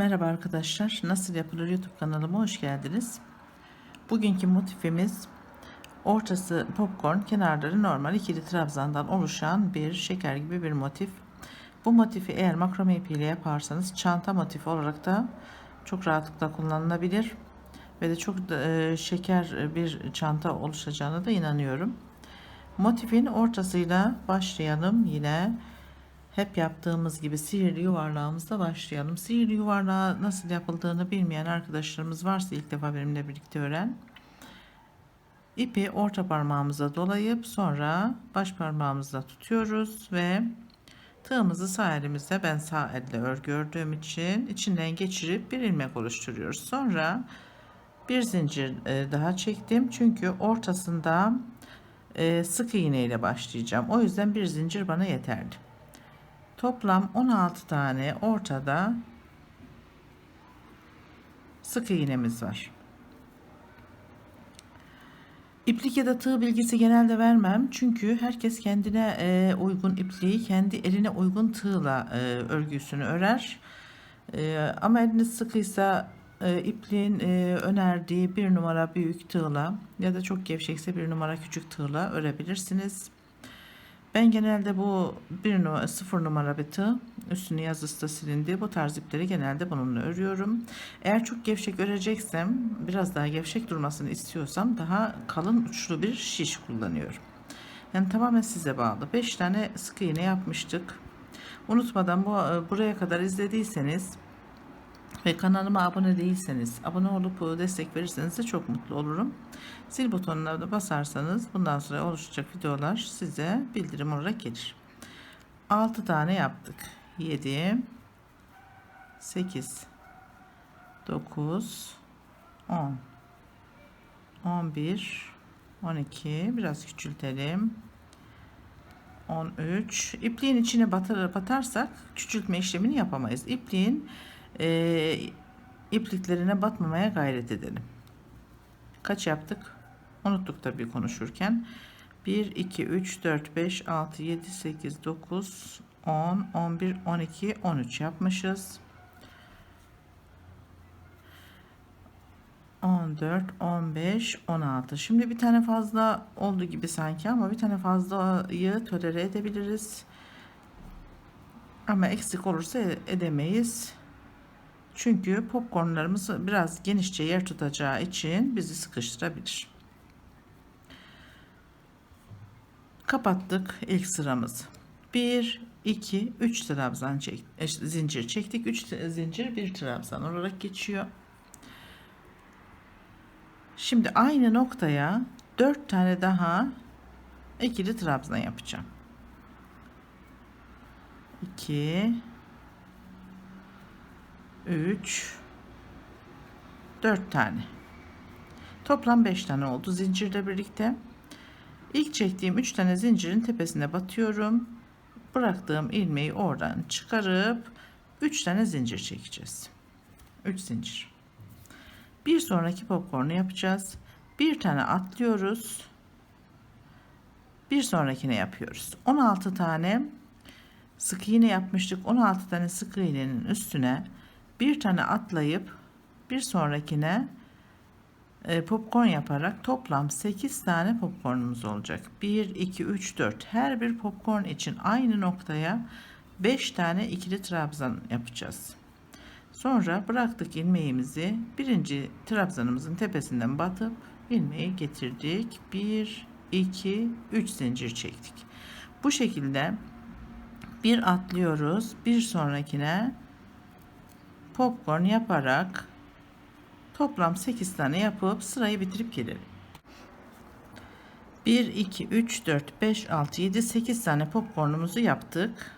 Merhaba arkadaşlar. Nasıl yapılır YouTube kanalıma hoş geldiniz. Bugünkü motifimiz ortası popcorn, kenarları normal ikili trabzandan oluşan bir şeker gibi bir motif. Bu motifi eğer makrame ipiyle yaparsanız çanta motifi olarak da çok rahatlıkla kullanılabilir ve de çok da, e, şeker bir çanta oluşacağına da inanıyorum. Motifin ortasıyla başlayalım yine hep yaptığımız gibi sihirli yuvarlağımızla başlayalım. Sihirli yuvarlağı nasıl yapıldığını bilmeyen arkadaşlarımız varsa ilk defa benimle birlikte öğren. İpi orta parmağımıza dolayıp sonra baş parmağımızla tutuyoruz ve tığımızı sağ elimizde ben sağ elle örgü ördüğüm için içinden geçirip bir ilmek oluşturuyoruz. Sonra bir zincir e, daha çektim çünkü ortasında e, sık iğne ile başlayacağım. O yüzden bir zincir bana yeterli. Toplam 16 tane ortada sık iğnemiz var. İplik ya da tığ bilgisi genelde vermem. Çünkü herkes kendine e, uygun ipliği kendi eline uygun tığla e, örgüsünü örer. E, ama eliniz sıkıysa ipliğin önerdiği bir numara büyük tığla ya da çok gevşekse bir numara küçük tığla örebilirsiniz. Ben genelde bu bir numara, sıfır numara bir tığ üstünü yazısı da silindi. Bu tarz ipleri genelde bununla örüyorum. Eğer çok gevşek öreceksem biraz daha gevşek durmasını istiyorsam daha kalın uçlu bir şiş kullanıyorum. Yani tamamen size bağlı. 5 tane sık iğne yapmıştık. Unutmadan bu buraya kadar izlediyseniz ve kanalıma abone değilseniz abone olup destek verirseniz de çok mutlu olurum. Zil butonuna da basarsanız bundan sonra oluşacak videolar size bildirim olarak gelir. 6 tane yaptık. 7 8 9 10 11 12 biraz küçültelim. 13 ipliğin içine batar, batarsak küçültme işlemini yapamayız. İpliğin e, ipliklerine batmamaya gayret edelim. Kaç yaptık? Unuttuk tabii konuşurken. 1, 2, 3, 4, 5, 6, 7, 8, 9, 10, 11, 12, 13 yapmışız. 14, 15, 16. Şimdi bir tane fazla oldu gibi sanki ama bir tane fazlayı tolere edebiliriz. Ama eksik olursa edemeyiz. Çünkü popcornlarımız biraz genişçe yer tutacağı için bizi sıkıştırabilir. Kapattık ilk sıramızı. 1, 2, 3 trabzan çek, e, zincir çektik. 3 zincir bir trabzan olarak geçiyor. Şimdi aynı noktaya 4 tane daha ikili trabzan yapacağım. 2 3 4 tane. Toplam 5 tane oldu zincirle birlikte. İlk çektiğim 3 tane zincirin tepesine batıyorum. Bıraktığım ilmeği oradan çıkarıp 3 tane zincir çekeceğiz. 3 zincir. Bir sonraki popcornu yapacağız. Bir tane atlıyoruz. Bir sonrakine yapıyoruz. 16 tane sık iğne yapmıştık. 16 tane sık iğnenin üstüne bir tane atlayıp bir sonrakine e, popcorn yaparak toplam 8 tane popcornumuz olacak. 1, 2, 3, 4. Her bir popcorn için aynı noktaya 5 tane ikili trabzan yapacağız. Sonra bıraktık ilmeğimizi birinci trabzanımızın tepesinden batıp ilmeği getirdik. 1, 2, 3 zincir çektik. Bu şekilde bir atlıyoruz. Bir sonrakine popcorn yaparak toplam 8 tane yapıp sırayı bitirip gelelim. 1 2 3 4 5 6 7 8 tane popcornumuzu yaptık.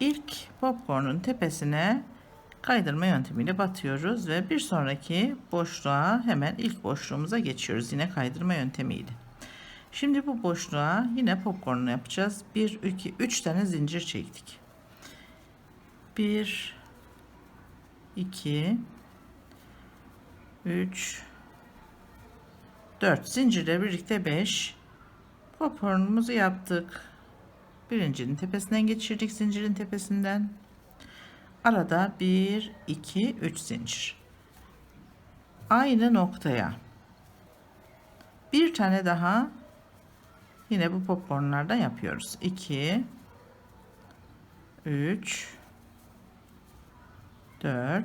İlk popcornun tepesine kaydırma yöntemiyle batıyoruz ve bir sonraki boşluğa hemen ilk boşluğumuza geçiyoruz yine kaydırma yöntemiyle. Şimdi bu boşluğa yine popcornu yapacağız. 1 2 3 tane zincir çektik. 1 2 3 4 zincirle birlikte 5 popcornumuzu yaptık. Birincinin tepesinden geçirdik zincirin tepesinden. Arada 1, 2, 3 zincir. Aynı noktaya. Bir tane daha yine bu popcornlardan yapıyoruz. 2, 3, 4,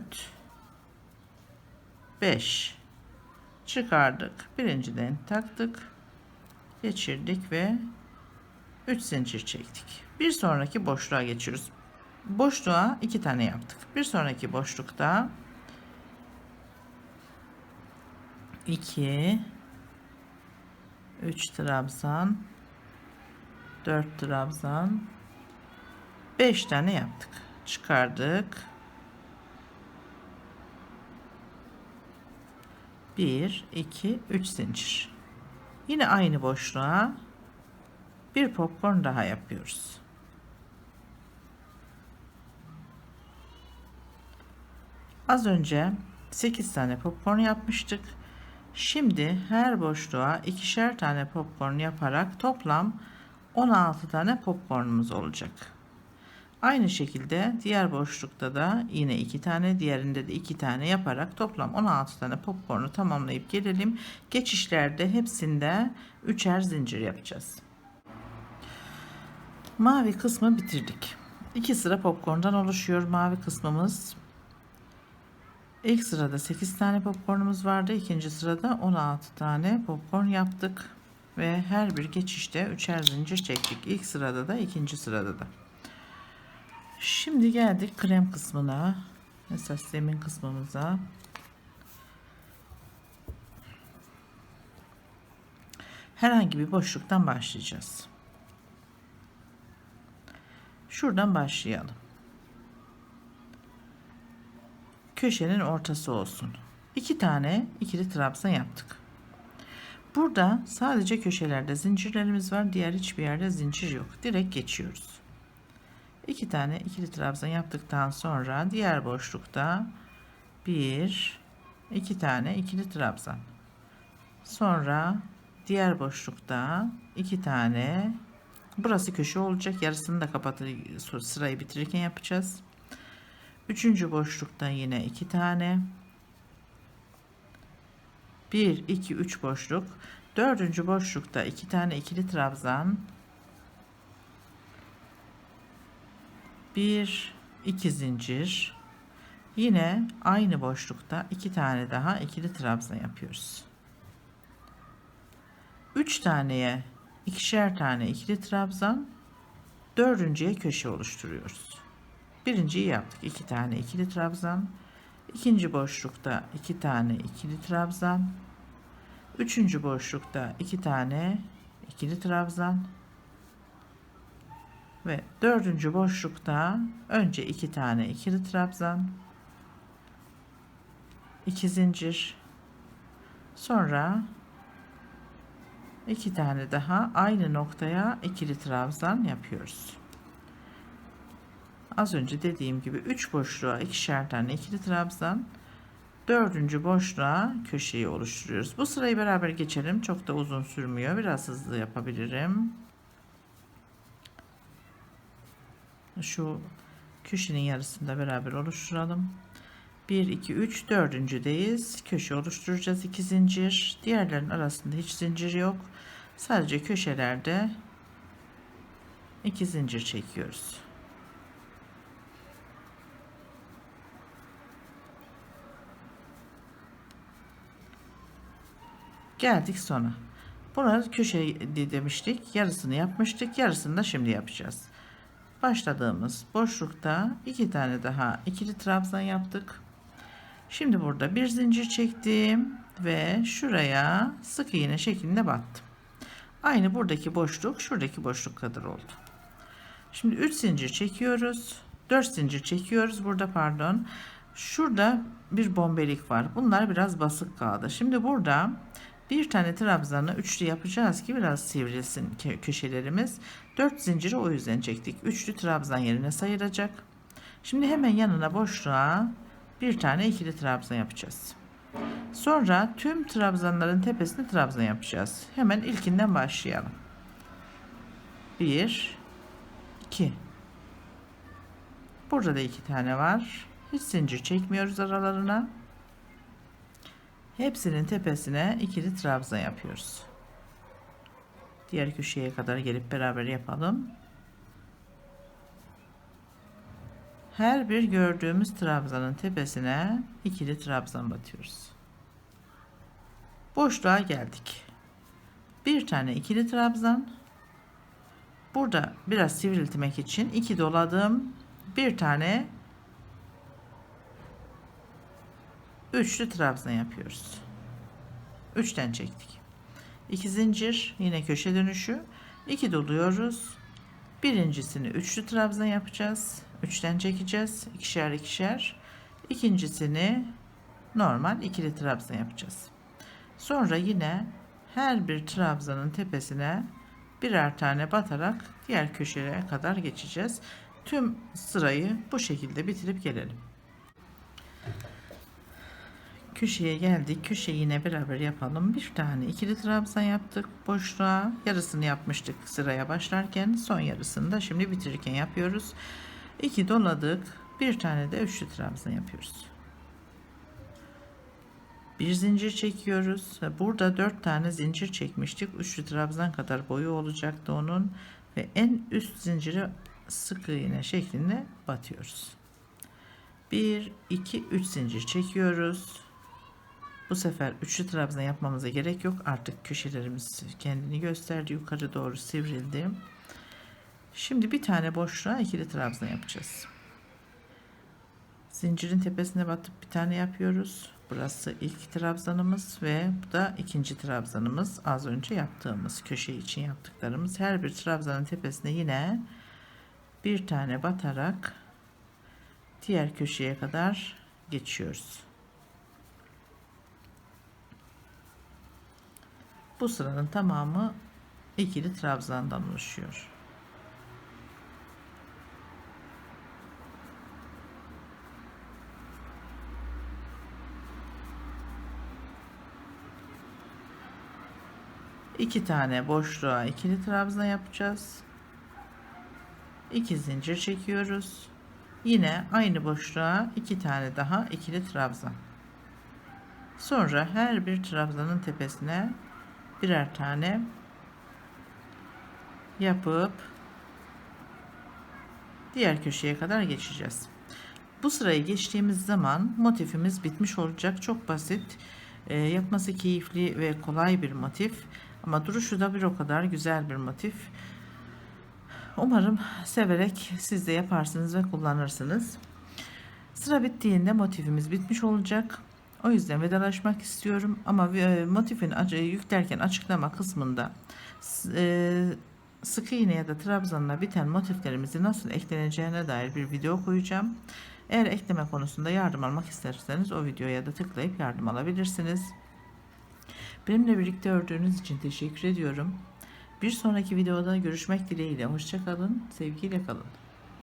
5 çıkardık. Birinciden taktık. Geçirdik ve 3 zincir çektik. Bir sonraki boşluğa geçiyoruz. Boşluğa 2 tane yaptık. Bir sonraki boşlukta 2 3 trabzan 4 trabzan 5 tane yaptık. Çıkardık. 1 2 3 zincir. Yine aynı boşluğa bir popcorn daha yapıyoruz. Az önce 8 tane popcorn yapmıştık. Şimdi her boşluğa ikişer tane popcorn yaparak toplam 16 tane popcornumuz olacak. Aynı şekilde diğer boşlukta da yine iki tane, diğerinde de iki tane yaparak toplam 16 tane popcornu tamamlayıp gelelim. Geçişlerde hepsinde üçer zincir yapacağız. Mavi kısmı bitirdik. İki sıra popcorndan oluşuyor mavi kısmımız. İlk sırada 8 tane popcornumuz vardı. İkinci sırada 16 tane popcorn yaptık. Ve her bir geçişte üçer zincir çektik. İlk sırada da ikinci sırada da. Şimdi geldik krem kısmına. Esas zemin kısmımıza. Herhangi bir boşluktan başlayacağız. Şuradan başlayalım. Köşenin ortası olsun. İki tane ikili trabzan yaptık. Burada sadece köşelerde zincirlerimiz var. Diğer hiçbir yerde zincir yok. Direkt geçiyoruz. İki tane ikili trabzan yaptıktan sonra diğer boşlukta bir iki tane ikili trabzan. Sonra diğer boşlukta iki tane burası köşe olacak. Yarısını da kapatır sırayı bitirirken yapacağız. Üçüncü boşlukta yine iki tane. Bir, iki, üç boşluk. Dördüncü boşlukta iki tane ikili trabzan. Bir, iki zincir. Yine aynı boşlukta iki tane daha ikili trabzan yapıyoruz. Üç taneye ikişer tane ikili trabzan. Dördüncüye köşe oluşturuyoruz. Birinciyi yaptık. iki tane ikili trabzan. İkinci boşlukta iki tane ikili trabzan. Üçüncü boşlukta iki tane ikili trabzan. Ve dördüncü boşlukta önce iki tane ikili trabzan. iki zincir. Sonra iki tane daha aynı noktaya ikili trabzan yapıyoruz. Az önce dediğim gibi 3 boşluğa ikişer tane ikili trabzan. Dördüncü boşluğa köşeyi oluşturuyoruz. Bu sırayı beraber geçelim. Çok da uzun sürmüyor. Biraz hızlı yapabilirim. Şu köşenin yarısında beraber oluşturalım. 1, 2, 3, dördüncüdeyiz. Köşe oluşturacağız. 2 zincir. Diğerlerin arasında hiç zincir yok. Sadece köşelerde 2 zincir çekiyoruz. Geldik sona. Burada köşe demiştik. Yarısını yapmıştık. Yarısını da şimdi yapacağız. Başladığımız boşlukta iki tane daha ikili trabzan yaptık. Şimdi burada bir zincir çektim ve şuraya sık iğne şeklinde battım. Aynı buradaki boşluk şuradaki boşluk kadar oldu. Şimdi 3 zincir çekiyoruz. 4 zincir çekiyoruz burada pardon. Şurada bir bombelik var. Bunlar biraz basık kaldı. Şimdi burada bir tane trabzanı üçlü yapacağız ki biraz sivrilsin köşelerimiz. 4 zinciri o yüzden çektik. Üçlü trabzan yerine sayılacak. Şimdi hemen yanına boşluğa bir tane ikili trabzan yapacağız. Sonra tüm trabzanların tepesine trabzan yapacağız. Hemen ilkinden başlayalım. 1 2 Burada da iki tane var. Hiç zincir çekmiyoruz aralarına. Hepsinin tepesine ikili trabzan yapıyoruz. Diğer köşeye kadar gelip beraber yapalım. Her bir gördüğümüz trabzanın tepesine ikili trabzan batıyoruz. Boşluğa geldik. Bir tane ikili trabzan. Burada biraz sivriltmek için iki doladım. Bir tane üçlü trabzan yapıyoruz. Üçten çektik. İki zincir yine köşe dönüşü. iki doluyoruz. Birincisini üçlü trabzan yapacağız. Üçten çekeceğiz. ikişer ikişer. İkincisini normal ikili trabzan yapacağız. Sonra yine her bir trabzanın tepesine birer tane batarak diğer köşelere kadar geçeceğiz. Tüm sırayı bu şekilde bitirip gelelim. Köşeye geldik. Köşeyi yine beraber yapalım. Bir tane ikili trabzan yaptık. Boşluğa yarısını yapmıştık sıraya başlarken. Son yarısını da şimdi bitirirken yapıyoruz. 2 doladık. Bir tane de üçlü trabzan yapıyoruz. Bir zincir çekiyoruz. Burada dört tane zincir çekmiştik. Üçlü trabzan kadar boyu olacaktı onun. Ve en üst zinciri sık iğne şeklinde batıyoruz. 1, 2, 3 zincir çekiyoruz. Bu sefer üçlü trabzan yapmamıza gerek yok. Artık köşelerimiz kendini gösterdi. Yukarı doğru sivrildi. Şimdi bir tane boşluğa ikili trabzan yapacağız. Zincirin tepesine batıp bir tane yapıyoruz. Burası ilk trabzanımız ve bu da ikinci trabzanımız. Az önce yaptığımız köşe için yaptıklarımız. Her bir trabzanın tepesine yine bir tane batarak diğer köşeye kadar geçiyoruz. Bu sıranın tamamı ikili trabzandan oluşuyor. iki tane boşluğa ikili trabzan yapacağız. 2 zincir çekiyoruz. Yine aynı boşluğa iki tane daha ikili trabzan. Sonra her bir trabzanın tepesine birer tane yapıp diğer köşeye kadar geçeceğiz. Bu sırayı geçtiğimiz zaman motifimiz bitmiş olacak. Çok basit. E, yapması keyifli ve kolay bir motif. Ama duruşu da bir o kadar güzel bir motif. Umarım severek siz de yaparsınız ve kullanırsınız. Sıra bittiğinde motifimiz bitmiş olacak. O yüzden vedalaşmak istiyorum ama e, motifin yüklerken açıklama kısmında e, sıkı iğne ya da trabzanla biten motiflerimizi nasıl ekleneceğine dair bir video koyacağım. Eğer ekleme konusunda yardım almak isterseniz o videoya da tıklayıp yardım alabilirsiniz. Benimle birlikte ördüğünüz için teşekkür ediyorum. Bir sonraki videoda görüşmek dileğiyle. Hoşçakalın, sevgiyle kalın.